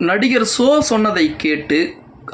நடிகர் சோ சொன்னதை கேட்டு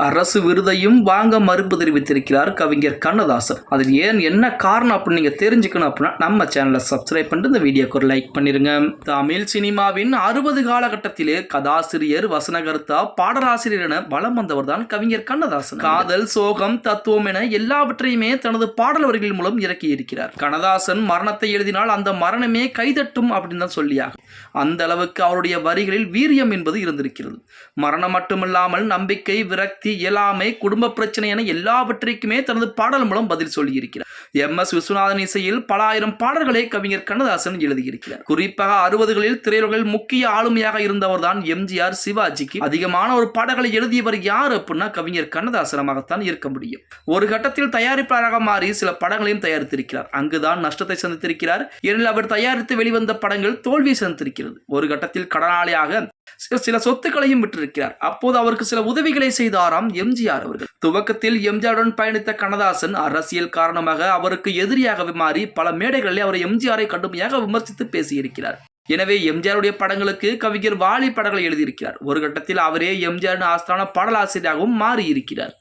அரசு விருதையும் வாங்க மறுப்பு தெரிவித்திருக்கிறார் கவிஞர் கண்ணதாசன். அதில் ஏன் என்ன காரணம் அப்படின்னு நீங்கள் தெரிஞ்சுக்கணும் அப்படின்னா நம்ம சேனலை சப்ஸ்கிரைப் பண்ணிட்டு இந்த வீடியோக்கு ஒரு லைக் பண்ணிருங்க. தமிழ் சினிமாவின் அறுபது காலகட்டத்திலே கதாசிரியர் வசனகர்த்தா பாடலாசிரியர் என வலம் வந்தவர் தான் கவிஞர் கண்ணதாசன். காதல் சோகம் தத்துவம் என எல்லாவற்றையுமே தனது பாடல் வரிகள் மூலம் இறக்கி இருக்கிறார். கண்ணதாசன் மரணத்தை எழுதினால் அந்த மரணமே கைதட்டும் அப்படின்னு தான் சொல்லியாகும். அந்த அளவுக்கு அவருடைய வரிகளில் வீரியம் என்பது இருந்திருக்கிறது. மரணம் மட்டுமில்லாமல் நம்பிக்கை விரக்தி இயலாமை குடும்ப பிரச்சனை என எல்லாவற்றிற்குமே தனது பாடல் மூலம் பதில் சொல்லியிருக்கிறார். எம். எஸ். விஸ்வநாதன் இசையில் பல ஆயிரம் பாடல்களை கவிஞர் கண்ணதாசன் எழுதியிருக்கிறார். குறிப்பாக அறுபதுகளில் திரையுலகில் முக்கிய ஆளுமையாக இருந்தவர் தான் எம்ஜிஆர் சிவாஜிக்கு அதிகமான ஒரு பாடல்களை எழுதியவர் யார் அப்படின்னா கவிஞர் கண்ணதாசனமாகத்தான் இருக்க முடியும். ஒரு கட்டத்தில் தயாரிப்பாளராக மாறி சில படங்களையும் தயாரித்திருக்கிறார். அங்குதான் நஷ்டத்தை சந்தித்திருக்கிறார். ஏனெனில் அவர் தயாரித்து வெளிவந்த படங்கள் தோல்வியை சந்தித்திருக்கிறது. ஒரு கட்டத்தில் கடனாளியாக சில சொத்துக்களையும் விட்டிருக்கிறார். அப்போது அவருக்கு சில உதவிகளை செய்தாராம் எம்ஜிஆர் அவர்கள். துவக்கத்தில் எம்ஜிஆருடன் பயணித்த கண்ணதாசன் அரசியல் காரணமாக அவருக்கு எதிரியாக மாறி பல மேடைகளில் அவர் எம்ஜிஆரை கடுமையாக விமர்சித்து பேசியிருக்கிறார். எனவே எம்ஜிஆருடைய படங்களுக்கு கவிஞர் வாலி படங்களை எழுதியிருக்கிறார். ஒரு கட்டத்தில் அவரே எம்ஜிஆரின் ஆஸ்தான பாடலாசிரியராகவும் மாறியிருக்கிறார்.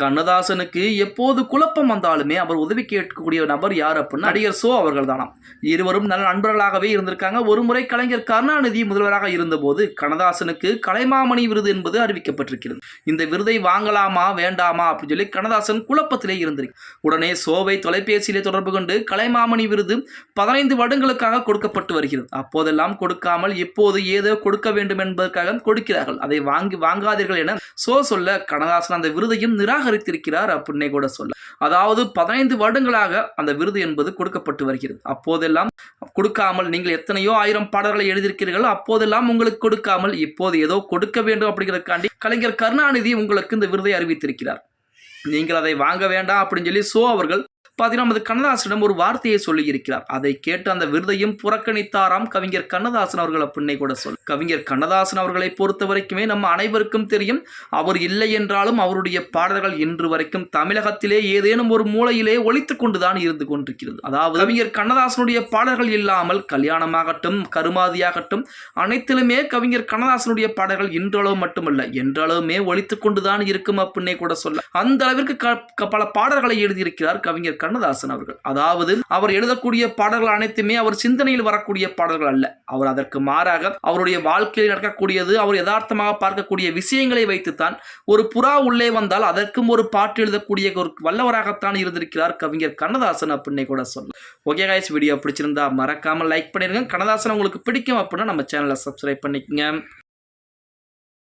கண்ணதாசனுக்கு எப்போது குழப்பம் வந்தாலுமே அவர் உதவி கேட்கக்கூடிய நபர் யார் அப்படின்னா நடிகர் சோ அவர்கள் தானாம் இருவரும் நல்ல நண்பர்களாகவே இருந்திருக்காங்க. ஒரு முறை கலைஞர் கருணாநிதி முதல்வராக இருந்தபோது கண்ணதாசனுக்கு கலைமாமணி விருது என்பது அறிவிக்கப்பட்டிருக்கிறது. இந்த விருதை வாங்கலாமா வேண்டாமா அப்படின்னு சொல்லி கண்ணதாசன் குழப்பத்திலே இருந்திருக்கு உடனே சோவை தொலைபேசியிலே தொடர்பு கொண்டு கலைமாமணி விருது பதினைந்து வருடங்களுக்காக கொடுக்கப்பட்டு வருகிறது. அப்போதெல்லாம் கொடுக்காமல் எப்போது ஏதோ கொடுக்க வேண்டும் என்பதற்காக கொடுக்கிறார்கள். அதை வாங்கி வாங்காதீர்கள் என சோ சொல்ல கண்ணதாசன் அந்த விருதையும் நிராகரித்திருக்கிறார் அப்படின்னே கூட சொல்ல அதாவது பதினைந்து வருடங்களாக அந்த விருது என்பது கொடுக்கப்பட்டு வருகிறது. அப்போதெல்லாம் கொடுக்காமல் நீங்கள் எத்தனையோ ஆயிரம் பாடல்களை எழுதியிருக்கிறீர்கள் அப்போதெல்லாம் உங்களுக்கு கொடுக்காமல் இப்போது ஏதோ கொடுக்க வேண்டும் அப்படிங்கிறதுக்காண்டி கலைஞர் கருணாநிதி உங்களுக்கு இந்த விருதை அறிவித்திருக்கிறார். நீங்கள் அதை வாங்க வேண்டாம் அப்படின்னு சொல்லி சோ அவர்கள் பார்த்தீங்கன்னா நமது கண்ணதாசனிடம் ஒரு வார்த்தையை சொல்லியிருக்கிறார். அதை கேட்டு அந்த விருதையும் புறக்கணித்தாராம் கவிஞர் கண்ணதாசன் அவர்கள். அப்படின்னே கூட சொல். கவிஞர் கண்ணதாசன் அவர்களை பொறுத்த வரைக்குமே நம்ம அனைவருக்கும் தெரியும் அவர் இல்லை என்றாலும் அவருடைய பாடல்கள் இன்று வரைக்கும் தமிழகத்திலே ஏதேனும் ஒரு மூலையிலே ஒழித்து கொண்டுதான் இருந்து கொண்டிருக்கிறது. அதாவது கவிஞர் கண்ணதாசனுடைய பாடல்கள் இல்லாமல் கல்யாணமாகட்டும் கருமாதியாகட்டும் அனைத்திலுமே கவிஞர் கண்ணதாசனுடைய பாடல்கள் இன்றளவு மட்டுமல்ல என்றளவுமே ஒழித்து கொண்டுதான் இருக்கும் அப்படின்னே கூட சொல்ல. அந்த அளவிற்கு க- பல பாடல்களை எழுதியிருக்கிறார் கவிஞர் கண்ணதாசன் அவர்கள். அதாவது அவர் எழுதக்கூடிய பாடல்கள் அனைத்துமே அவர் சிந்தனையில் வரக்கூடிய பாடல்கள் அல்ல. அவர் அதற்கு மாறாக அவருடைய வாழ்க்கையில் நடக்கக்கூடியது அவர் யதார்த்தமாக பார்க்கக்கூடிய விஷயங்களை வைத்துத்தான் ஒரு புறா உள்ளே வந்தால் அதற்கும் ஒரு பாட்டு எழுதக்கூடிய ஒரு வல்லவராகத்தான் இருந்திருக்கிறார் கவிஞர் கண்ணதாசன் அப்படின்னே கூட சொல்லலாம். ஓகே காய்ஸ் வீடியோ பிடிச்சிருந்தா மறக்காம லைக் பண்ணிருங்க. கண்ணதாசன் உங்களுக்கு பிடிக்கும் அப்படின்னா நம்ம சேனலை சப்ஸ்கிரைப் பண்ணிக்கங்க.